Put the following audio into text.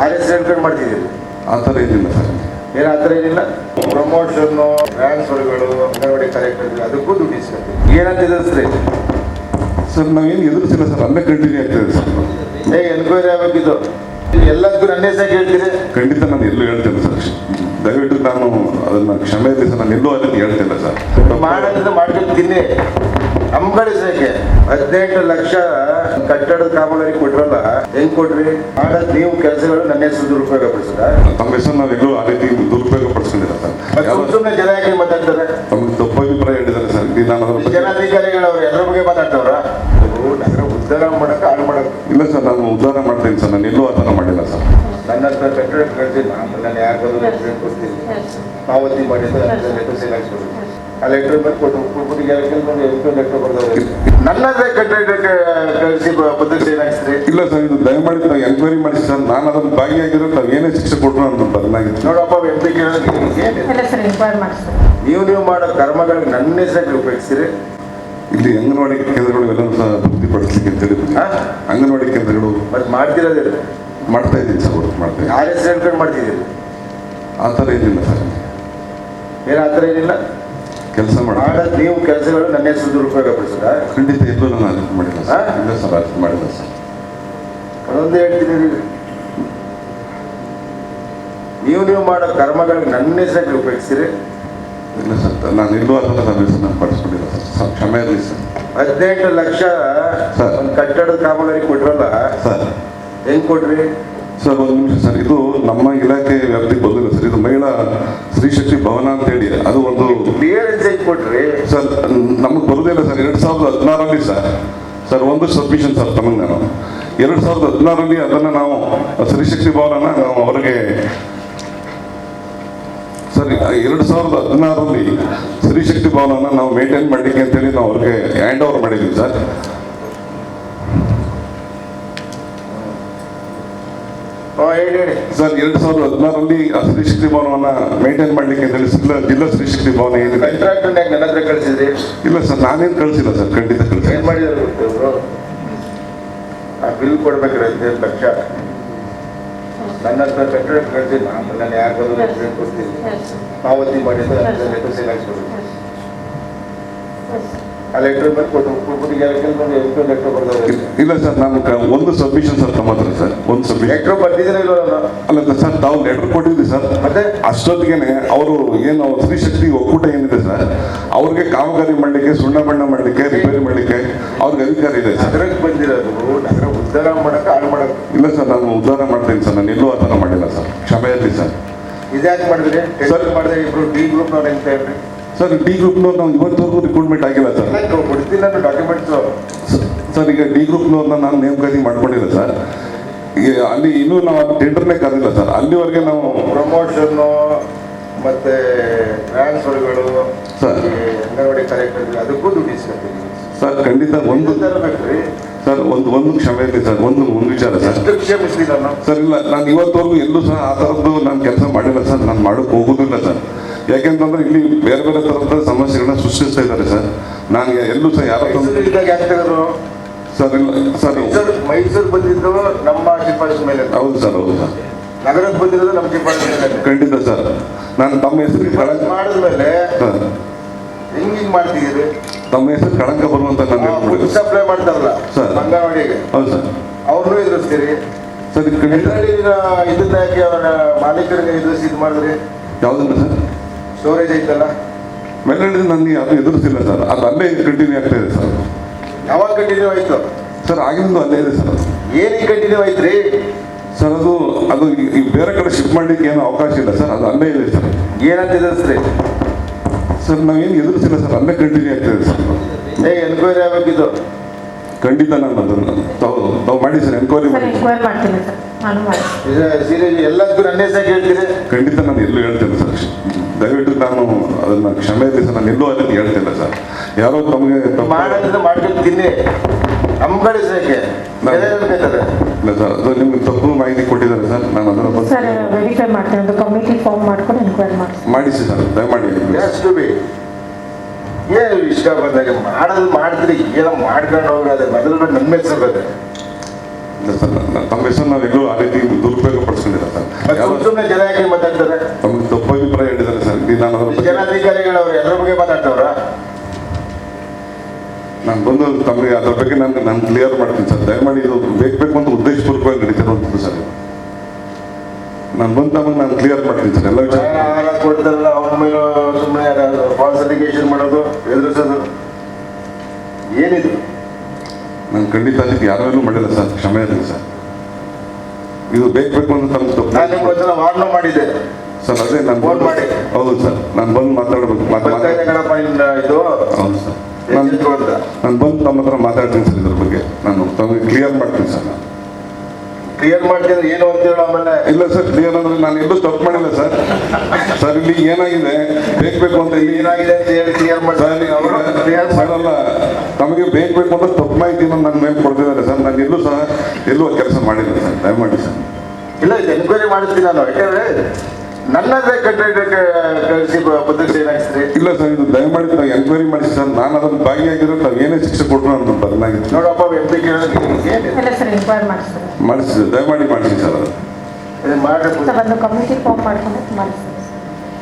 ಹೆಸರು ಹೇಳ್ಕೊಂಡು ಮಾಡ್ತಿದ್ದೀರಿ? ಆ ಥರ ಏನಿಲ್ಲ ಸರ್. ಏನು ಆ ಥರ ಏನಿಲ್ಲ? ಪ್ರಮೋಷನ್ನು ಟ್ರಾನ್ಸ್ಫರ್ಗಳು ಅಂಗನವಾಡಿ ಕಾರ್ಯಕ್ರಮಗಳು ಅದಕ್ಕೂ ದುಡ್ಡು ಇಸ್ಕೊತೀವಿ. ಏನಂತಿದೆ ಸರ್? ಸರ್ ನಾವೇನು ಎದುರಿಸಿಲ್ಲ ಸರ್. ಅಲ್ಲೇ ಕಂಟಿನ್ಯೂ ಆಗ್ತದೆ ಸರ್. ಏ ಎನ್ಕ್ವೈರಿ ಆಗಬೇಕಿದ್ದು ಎಲ್ಲದಕ್ಕೂ ನನ್ನ ಹೆಸರು ಹೇಳ್ತೀರಿ ಖಂಡಿತ ನಾನು ಎಲ್ಲೂ ಹೇಳ್ತೇನೆ. ದಯವಿಟ್ಟು ನಾನು ಅದನ್ನ ಕ್ಷಮೆ ನಾನು ಎಲ್ಲೂ ಅದನ್ನು ಹೇಳ್ತಿಲ್ಲ ಸರ್. ಮಾಡೋದ್ರಿಂದ ಮಾಡ್ಕೊಂಡು ತಿನ್ನಿ ನಮ್ಮ ಕಡೆ ಸಕ್ಕೆ ಹದಿನೆಂಟು ಲಕ್ಷ ಕಟ್ಟಡದ ಕಾಮಗಾರಿ ಕೊಟ್ರಲ್ಲ ಹೆಂಗ್ ಕೊಟ್ರಿ? ಮಾಡೋದ್ ನೀವು ಕೆಲಸಗಳು ನನ್ನ ಹೆಸರು ದುರುಪಯೋಗ ಪಡಿಸಿದ ತಮ್ಮ ಹೆಸರು ನಾವು ಎಲ್ಲೂ ಆ ರೀತಿ ದುರುಪಯೋಗ ಪಡಿಸ್ಕೊಂಡಿಲ್ಲ ಸರ್. ಸುಮ್ಮನೆ ಜನ ಯಾಕೆ ಮಾತಾಡ್ತಾರೆ ತಮಗೆ ತಪ್ಪು ಅಭಿಪ್ರಾಯ ಹೇಳಿದ್ದಾರೆ ಸರ್ ಇಲ್ಲಿ ನಾನು ಅದ್ರ ಬಗ್ಗೆ ಜನಾಧಿಕಾರಿಗಳು ಅವ್ರು ಎಲ್ಲರ ಬಗ್ಗೆ ಮಾತಾಡ್ತವ್ರ ನಗರ ಉದ್ಧಾರ ಮಾಡಕ್ಕೆ ಹಾಳು ಮಾಡಕ್ಕೆ ಇಲ್ಲ ಸರ್ ನಾನು ಉದ್ಧಾರ ಮಾಡ್ತೀನಿ ಸರ್ ನಾನು ಎಲ್ಲೂ ಆ ಥರ ಮಾಡಿಲ್ಲ ಸರ್ ನನ್ನ ಹತ್ರ ಕಟ್ಟಡ ನಾನು ಯಾರಿಗಾದ್ರು ಲೆಟ್ರ್ ಕೊಡ್ತೀನಿ. ಪಾವತಿ ಮಾಡಿದ್ರೆ ಲೆಟರ್ ಸೇಲ್ ಹಾಕ್ಸ್ಬೋದು ಆ ಲೆಟರ್ ಬಂದು ಕೊಟ್ಟು ಕುಟುಂಬಿಗೆ ಲೆಟ್ರ್ ಬರ್ದವ್ರೆ ನನ್ನ ಹತ್ರ ಕಟ್ಟಡ ಕಳಿಸಿ ಪದ್ಧತಿ ಹಾಕ್ಸ್ರಿ ಇಲ್ಲ ಸರ್ ಇದು ದಯಮಾಡಿ ನಾವು ಎಂಕ್ವೈರಿ ಮಾಡಿ ಸರ್. ನಾನು ಅದನ್ನು ಭಾಗಿಯಾಗಿರೋ ನಾವು ಏನೇ ಶಿಕ್ಷೆ ಕೊಟ್ಟರು ಅಂತ ಬದಲಾಗಿತ್ತು ನೋಡಪ್ಪ ಎಂ ಕೇಳೋದು ನೀವು ನೀವು ಮಾಡೋ ಕರ್ಮಗಳಿಗೆ ನನ್ನ ಹೆಸರು ಉಪಯೋಗಿಸ್ತೀರಿ? ಇಲ್ಲಿ ಅಂಗನವಾಡಿ ಕೇಂದ್ರಗಳು ಎಲ್ಲ ಸಹ ತೃಪ್ತಿಪಡಿಸ್ಲಿಕ್ಕೆ ಅಂತೇಳಿ? ಅಂಗನವಾಡಿ ಕೇಂದ್ರಗಳು ಮತ್ತೆ ಮಾಡ್ತಿರೋದಿಲ್ಲ. ಮಾಡ್ತಾ ಇದ್ದೀನಿ ಸರ್ ಮಾಡ್ತಾ ಇದ್ದೀನಿ. ಹೆಸರು ಹೇಳ್ಕೊಂಡು ಮಾಡ್ತಿದ್ದೀರಿ? ಆ ಥರ ಏನಿಲ್ಲ ಸರ್. ಏನು ಆ ಥರ ಏನಿಲ್ಲ? ಕೆಲಸ ಮಾಡಿ ನೀವು ಕೆಲಸಗಳು ನನ್ನ ಹೆಸರು ದುರುಪಯೋಗ ಪಡಿಸದ ಖಂಡಿತ ಎಲ್ಲೂ ನಾನು ಅದಕ್ಕೆ ಮಾಡಿಲ್ಲ ಸರ್? ಇಲ್ಲ ಸರ್ ಅದಕ್ಕೆ ಮಾಡಿಲ್ಲ ಸರ್. ಅದೊಂದು ಹೇಳ್ತೀನಿ ನೀವು. ನೀವು ಮಾಡೋ ಕರ್ಮಗಳಿಗೆ ನನ್ನ ಹೆಸರು ಉಪಯೋಗಿಸ್ತೀರಿ? ಇಲ್ಲ ಸರ್ ನಾನು ಇಲ್ಲೂ ಆ ಥರ ಸರ್ವಿಸ್ ನಾನು ಪಡಿಸ್ಕೊಂಡಿಲ್ಲ ಸರ್. ಸರ್ ಕ್ಷಮೆ ಇರಲಿ ಸರ್. ಹದಿನೆಂಟು ಲಕ್ಷ ಸರ್. ಒಂದು ಕಟ್ಟಡದ ಕಾಮಗಾರಿ ಕೊಟ್ರಲ್ಲ? ಸರ್. ಹೆಂಗ್ ಕೊಡ್ರಿ? ಸರ್ ಒಂದು ನಿಮಿಷ ಸರ್ ಇದು ನಮ್ಮ ಇಲಾಖೆ ವ್ಯಾಪ್ತಿಗೆ ಬಂದಿಲ್ಲ ಸರ್ ಇದು ಮಹಿಳಾ ಸ್ತ್ರೀಶಕ್ತಿ ಭವನ ಅಂತ ಹೇಳಿ ಅದು ಒಂದು ಕೊಟ್ರಿ? ಸರ್ ನಮಗೆ ಬರುದಿಲ್ಲ ಸರ್ ಎರಡು ಸಾವಿರದ ಹದಿನಾರಲ್ಲಿ ಸರ್. ಸರ್ ಒಂದು ಸಬ್ಮಿಷನ್ ಸರ್ ತಮಗೆ ನಾನು ಎರಡು ಸಾವಿರದ ಹದಿನಾರಲ್ಲಿ ಅದನ್ನು ನಾವು ಸ್ತ್ರೀಶಕ್ತಿ ಭವನನ ನಾವು ಅವರಿಗೆ ಸರ್ ಎರಡು ಸಾವಿರದ ಹದಿನಾರರಲ್ಲಿ ಸ್ತ್ರೀಶಕ್ತಿ ಭವನನ ನಾವು ಮೇಂಟೈನ್ ಮಾಡಲಿಕ್ಕೆ ಅಂತೇಳಿ ನಾವು ಅವ್ರಿಗೆ ಹ್ಯಾಂಡ್ ಓವರ್ ಮಾಡಿದ್ವಿ ಸರ್ ಹ್ಞೂ ಹೇಳಿ ಹೇಳಿ ಸರ್ ಎರಡು ಸಾವಿರದ ಹದಿನಾರರಲ್ಲಿ ಆ ಸ್ತ್ರೀಶಕ್ತಿ ಭವನವನ್ನ ಮೇಂಟೈನ್ ಮಾಡಲಿಕ್ಕೆ ಅಂತೇಳಿ ಜಿಲ್ಲಾ ಜಿಲ್ಲಾ ಸ್ತ್ರೀಶಕ್ತಿ ಭವನ ಏನಿದೆ? ಕಾಂಟ್ರಾಕ್ಟ್ ನನ್ನ ಹತ್ರ ಕಳಿಸಿದ್ರಿ? ಇಲ್ಲ ಸರ್ ನಾನೇನು ಕಳಿಸಿಲ್ಲ ಸರ್ ಖಂಡಿತ ಕಳಿಸಿ ಏನು ಮಾಡಿದಾರೆ ಗೊತ್ತಾ ಇವ್ರು? ಆ ಬಿಲ್ ಕೊಡ್ಬೇಕ್ರಿ ಹದಿನೈದು ಲಕ್ಷ. ನನ್ನ ಹತ್ರ ಕಟ್ಟಡ ಕಳಿಸಿಲ್ಲ ನಾನು ಯಾರಿಗಾದ್ರು ಲೆಟ್ರ್ ಕೊಡ್ತೀನಿ? ಪಾವತಿ ಮಾಡಿದ್ರೆ ಸೇಲ್ ಹಾಕ್ಸ್ಬೋದು ಇಲ್ಲ ಸರ್ ನಾನು ಒಂದು ಸಬ್ಮಿಷನ್ ಸರ್ ತಮ್ಮ ಹತ್ರ ಸರ್ ಒಂದು ಸಬ್ಮಿಷನ್ ಅಲ್ಲ ಸರ್ ತಾವು ಲೆಟರ್ ಕೊಟ್ಟಿದ್ವಿ ಸರ್. ಅಷ್ಟೊತ್ತಿಗೆ ಅವರು ಏನು ಸ್ತ್ರೀಶಕ್ತಿ ಒಕ್ಕೂಟ ಏನಿದೆ ಸರ್ ಅವ್ರಿಗೆ ಕಾಮಗಾರಿ ಮಾಡಲಿಕ್ಕೆ ಸುಣ್ಣ ಬಣ್ಣ ಮಾಡಲಿಕ್ಕೆ ರಿಪೇರಿ ಮಾಡಲಿಕ್ಕೆ ಅವ್ರಿಗೆ ಅಧಿಕಾರ ಇದೆ ಸರ್. ಉದ್ಧಾರ ಮಾಡಕ್ಕೆ ಹಾಳು ಮಾಡಕ್ಕೆ ಇಲ್ಲ ಸರ್ ನಾನು ಉದ್ಧಾರ ಮಾಡ್ತೀನಿ ಸರ್ ನಾನು ಎಲ್ಲೂ ಆ ಥರ ಮಾಡಿಲ್ಲ ಸರ್ ಕ್ಷಮೆಯಲ್ಲಿ ಸರ್. ಇದ್ಯಾಕೆ ಮಾಡಿದ್ರಿ? ಸರ್ ಮಾಡಿದ್ರೆ ಇಬ್ರು ಡಿ ಗ್ರೂಪ್ ಅವ್ರು ಹೆಂಗ್ ಹೇಳ್ರಿ? ಸರ್ ಡಿ ಗ್ರೂಪ್ನವ್ರು ನಾವು ಇವತ್ತವರೆಗೂ ರಿಕ್ರೂಟ್ಮೆಂಟ್ ಆಗಿಲ್ಲ ಸರ್ ಕೊಡ್ತೀನಿ ಡಾಕ್ಯುಮೆಂಟ್ಸ್ ಡಾಕ್ಯುಮೆಂಟ್ಸು ಸರ್ ಈಗ ಡಿ ಗ್ರೂಪ್ನವ್ರನ್ನ ನಾನು ನೇಮಕಾತಿ ಮಾಡ್ಕೊಂಡಿಲ್ಲ ಸರ್ ಈಗ ಅಲ್ಲಿ ಇನ್ನೂ ನಾವು ಟೆಂಡರ್ನೇ ಕರೆದಿಲ್ಲ ಸರ್ ಅಲ್ಲಿವರೆಗೆ ನಾವು ಪ್ರಮೋಷನ್ನು ಮತ್ತೆ ಟ್ರಾನ್ಸ್ಫರ್ಗಳು ಸರ್. ಅಂಗನವಾಡಿ ಕಾರ್ಯಕ್ರಮ ಅದಕ್ಕೂ ದುಡ್ಡು ಇಸ್ಕೊತೀವಿ. ಸರ್ ಖಂಡಿತ ಒಂದು ರೀ? ಸರ್ ಒಂದು ಒಂದು ಕ್ಷಮೆ ಇರಲಿ ಸರ್ ಒಂದು ಒಂದು ವಿಚಾರ ಸರ್ ಸರ್ ಇಲ್ಲ ನಾನು ಇವತ್ತವರೆಗೂ ಎಲ್ಲೂ ಸಹ ಆ ಥರದ್ದು ನಾನು ಕೆಲಸ ಮಾಡಿಲ್ಲ ಸರ್ ನಾನು ಮಾಡೋಕ್ಕೆ ಹೋಗೋದಿಲ್ಲ ಸರ್ ಯಾಕೆಂತಂದ್ರೆ ಇಲ್ಲಿ ಬೇರೆ ಬೇರೆ ತರಹದ ಸಮಸ್ಯೆಗಳನ್ನ ಸೃಷ್ಟಿಸ್ತಾ ಇದ್ದಾರೆ ಸರ್. ನಾನು ಎಲ್ಲೂ ಸಹ ಯಾರ ಸರ್ ಇಲ್ಲ ಸರ್. ಮೈಸೂರು ಬಂದಿದ್ದು ನಮ್ಮ ಶಿಫಾರಸು ಮೇಲೆ. ಹೌದು ಸರ್ ಹೌದು ಸರ್. ನಗರಕ್ಕೆ ಬಂದಿರೋದು ನಮ್ಮ ಮೇಲೆ. ಖಂಡಿತ ಸರ್. ನಾನು ತಮ್ಮ ಹೆಸರಿಗೆ ಕಳಂಕ ಮಾಡಿದ್ಮೇಲೆ ಹೆಂಗ್ ಹಿಂಗ್ ಮಾಡ್ತಿದ್ದೀರಿ? ತಮ್ಮ ಹೆಸರು ಕಳಂಕ ಬರುವಂತ ನಾನು ಸಪ್ಲೈ ಮಾಡ್ತಾರಲ್ಲ ಸರ್. ಅಂಗನವಾಡಿಗೆ ಹೌದು ಸರ್. ಅವ್ರನ್ನೂ ಎದುರಿಸ್ತೀರಿ? ಸರ್ ಇದು ಖಂಡಿತ ಇದನ್ನ ಯಾಕೆ ಅವರ ಮಾಲೀಕರಿಗೆ ಎದುರಿಸಿ ಇದು ಮಾಡಿದ್ರಿ? ಯಾವುದನ್ನ ಸರ್? ಸ್ಟೋರೇಜ್ ಐತಲ್ಲ? ಮೆಲ್ಲಡಿದ ನನಗೆ ಅದು ಎದುರಿಸಿಲ್ಲ ಸರ್. ಅದು ಅಲ್ಲೇ ಕಂಟಿನ್ಯೂ ಆಗ್ತಾ ಇದೆ ಸರ್. ಯಾವಾಗ ಕಂಟಿನ್ಯೂ ಆಯ್ತು? ಸರ್ ಆಗಿಂದು ಅಲ್ಲೇ ಇದೆ ಸರ್. ಏನು ಕಂಟಿನ್ಯೂ ಕಂಟಿನ್ಯೂ ರೀ ಸರ್ ಅದು ಅದು ಈ- ಈ ಬೇರೆ ಕಡೆ ಶಿಫ್ಟ್ ಮಾಡಲಿಕ್ಕೆ ಏನೂ ಅವಕಾಶ ಇಲ್ಲ ಸರ್. ಅದು ಅಲ್ಲೇ ಇದೆ ಸರ್. ಏನಂತ ಎದುರಿಸ್ರಿ? ಸರ್ ನಾವೇನು ಎದುರಿಸಿಲ್ಲ ಸರ್. ಅಲ್ಲೇ ಕಂಟಿನ್ಯೂ ಆಗ್ತಾ ಇದೆ ಸರ್. ಏ ಎನ್ಕ್ವೈರಿ ಆಗಬೇಕಿದ್ದು ಖಂಡಿತ ನಾನು ಅದನ್ನು ತಾವು ಮಾಡಿ ಸರ್ ಎನ್ಕ್ವೈರಿ ಸರ್ ಮಾಡಿ. ಎಂಕ್ವೈರ್ ಮಾಡ್ತೀನಿ ಸರ್. ನಾನು ಮಾಡ್ತೀನಿ ಸೀರಿಯಸ್ ಎಲ್ಲದಕ್ಕೂ ನನ್ನ ಹೆಸರು ಹೇಳ್ತೀರಿ ಖಂಡಿತ ನಾನು ಎಲ್ಲೂ ಹೇಳ್ತೇನೆ ಸರ್. ದಯವಿಟ್ಟು ನಾನು ಅದನ್ನ ಕ್ಷಮೆ ಸರ್ ನಾನು ಎಲ್ಲೂ ಅದನ್ನು ಹೇಳ್ತಿಲ್ಲ ಸರ್. ಯಾರೋ ತಮಗೆ ತಪ್ಪು- ಮಾಡ್ಕೊಳ್ತೀನಿ ತಿನ್ನಿ ನಮ್ಮ ಕಡೆ ಸಕ್ಕೆ ನಾನು- ಹೇಳ್ಬೇಕಾದ್ರೆ ಇಲ್ಲ ಸರ್ ಅದು ನಿಮ್ಗೆ ತಪ್ಪು ಮಾಹಿತಿ ಕೊಟ್ಟಿದ್ದಾರೆ ಸರ್. ನಾನು ಅದನ್ನ ಸರ್ ವೆರಿಫೈ ಮಾಡ್ತೀನಿ. ಒಂದು ಕಮಿಟಿ ಫಾರ್ಮ್ ಮಾಡ್ಕೊಂಡು ಎಂಕ್ವೈರ್ ಮಾಡ್ತೀನಿ ಮಾಡಿಸಿ ಸರ್ ದಯಮಾಡಿ ಎಷ್ಟು ಬಿ ಏನು ಇಷ್ಟ ಬಂದಾಗ ಮಾಡೋದು ಮಾಡ್ತೀರಿ ಏನೋ ಮಾಡ್ಕೊಂಡು ಹೋಗೋದು ಬದಲು ನಮ್ಮ ಮೇಲೆ ಸರ್ ತಮ್ಮ ಹೆಸರು ನಾವು ಎಲ್ಲೂ ಆ ರೀತಿ ದುರುಪಯೋಗ ಪಡಿಸ್ಕೊಂಡಿಲ್ಲ ಸುಮ್ಮನೆ ಜನ ಯಾಕೆ ಮಾತಾಡ್ತಾರೆ? ತಮಗೆ ತಪ್ಪು ಅಭಿಪ್ರಾಯ ಹೇಳಿದ್ದಾರೆ ಸರ್. ನಾನು ಅದ್ರ ಬಗ್ಗೆ ಜನಾಧಿಕಾರಿಗಳು ಅವ್ರು ಎಲ್ಲರ ಬಗ್ಗೆ ಮಾತಾಡ್ತವ್ರ? ನಾನು ಬಂದು ತಮಗೆ ಅದ್ರ ಬಗ್ಗೆ ನಾನು ನಾನು ಕ್ಲಿಯರ್ ಮಾಡ್ತೀನಿ ಸರ್. ದಯಮಾಡಿ ಇದು ಬೇಕು ಬೇಕು ಅಂತ ಉದ್ದೇಶಪೂರ್ವಕವಾಗಿ ನಡೀತಿರುವಂಥದ್ದು ಸರ್. ನಾನು ಬಂದು ತಮಗೆ ನಾನು ಕ್ಲಿಯರ್ ಮಾಡ್ತೀನಿ ಸರ್. ಎಲ್ಲ ವಿಚಾರ ಕೊಡ್ತಾರಲ್ಲ ಅವ್ರ ಮೇಲೆ ಸುಮ್ಮನೆ ಫಾಲ್ಸ್ ಅಲಿಗೇಷನ್ ಮಾಡೋದು ಎದುರಿಸೋದು ಏನಿದು? ನಾನು ಖಂಡಿತ ಅದಕ್ಕೆ ಯಾರೂ ಮಾಡಿಲ್ಲ ಸರ್ ಕ್ಷಮೆ ಇರಲಿ ಸರ್. ಇದು ಬೇಕು ಬೇಕು ಅಂತ ನಾನು ವಾರ್ನ್ ಮಾಡಿದ್ದೆ. ಸರ್ ಅದೇ ನಾನು ಫೋನ್ ಮಾಡಿ. ಹೌದು ಸರ್ ನಾನು ಬಂದು ಮಾತಾಡಬೇಕು ಇದೆ ಇದು. ಹೌದು ಸರ್. ನಾನು ನಾನು ಬಂದು ತಮ್ಮ ಹತ್ರ ಮಾತಾಡ್ತೀನಿ ಸರ್ ಇದ್ರ ಬಗ್ಗೆ. ನಾನು ತಮಗೆ ಕ್ಲಿಯರ್ ಮಾಡ್ತೀನಿ ಸರ್ ನಾನು. ಕ್ಲಿಯರ್ ಮಾಡ್ತಿದ್ರೆ ಏನು ಅಂತ ಹೇಳು ಆಮೇಲೆ. ಇಲ್ಲ ಸರ್ ಕ್ಲಿಯರ್ ಅಂದ್ರೆ ನಾನು ಎಲ್ಲೂ ತಪ್ಪು ಮಾಡಿಲ್ಲ ಸರ್. ಸರ್ ಇಲ್ಲಿ ಏನಾಗಿದೆ? ಬೇಕು ಬೇಕು ಅಂತ ಇಲ್ಲಿ ಏನಾಗಿದೆ ಅಂತ ಹೇಳಿ ಕ್ಲಿಯರ್ ಮಾಡಿ. ಮಾಡ್ತಾರೆ ಕ್ಲಿಯರ್ ಸರ್ ಅಲ್ಲ ತಮಗೆ ಬೇಕು ಬೇಕು ಅಂತ ತಪ್ಪು ಮಾಹಿತಿನ ನನ್ನ ಮೇಲೆ ಕೊಡ್ತಿದ್ದಾರೆ ಸರ್. ನಾನು ಎಲ್ಲೂ ಸಹ ಎಲ್ಲೂ ಕೆಲಸ ಮಾಡಿಲ್ಲ ಸರ್. ದಯಮಾಡಿ ಸರ್. ಇಲ್ಲ ಇದು ಎನ್ಕ್ವೈರಿ ಮಾಡಿಸ್ತೀನಿ ನಾನು. ಯಾಕಂದ್ರೆ ನನ್ನದೇ ಕಟ್ಟಡಕ್ಕೆ ಕಳಿಸಿ ಪದ್ಧತಿ ಏನಾಗ್ತದೆ? ಇಲ್ಲ ಸರ್ ಇದು ದಯಮಾಡಿ ತಾವು ಎಂಕ್ವೈರಿ ಮಾಡಿ ಸರ್ ನಾನು ಅದನ್ನು ಭಾಗಿಯಾಗಿರೋ ತಾವು ಏನೇ ಶಿಕ್ಷೆ ಕೊಟ್ಟರು ಅಂತ ಬದಲಾಗಿತ್ತು ನೋಡಪ್ಪ ಎಂ ಪಿ ಕೇಳೋದು ಏನಿದೆ? ಇಲ್ಲ ಸರ್ ಎಂಕ್ವೈರಿ ಮಾಡಿಸ್ತಾರೆ ಮಾಡಿಸಿ ದಯಮಾಡಿ ಮಾಡಿಸಿ ಸರ್. ಅದು ಒಂದು ಕಮಿಟಿ ಫಾರ್ಮ್ ಮಾಡ್ಕೊಂಡು ಮಾಡಿಸ್ತಾರೆ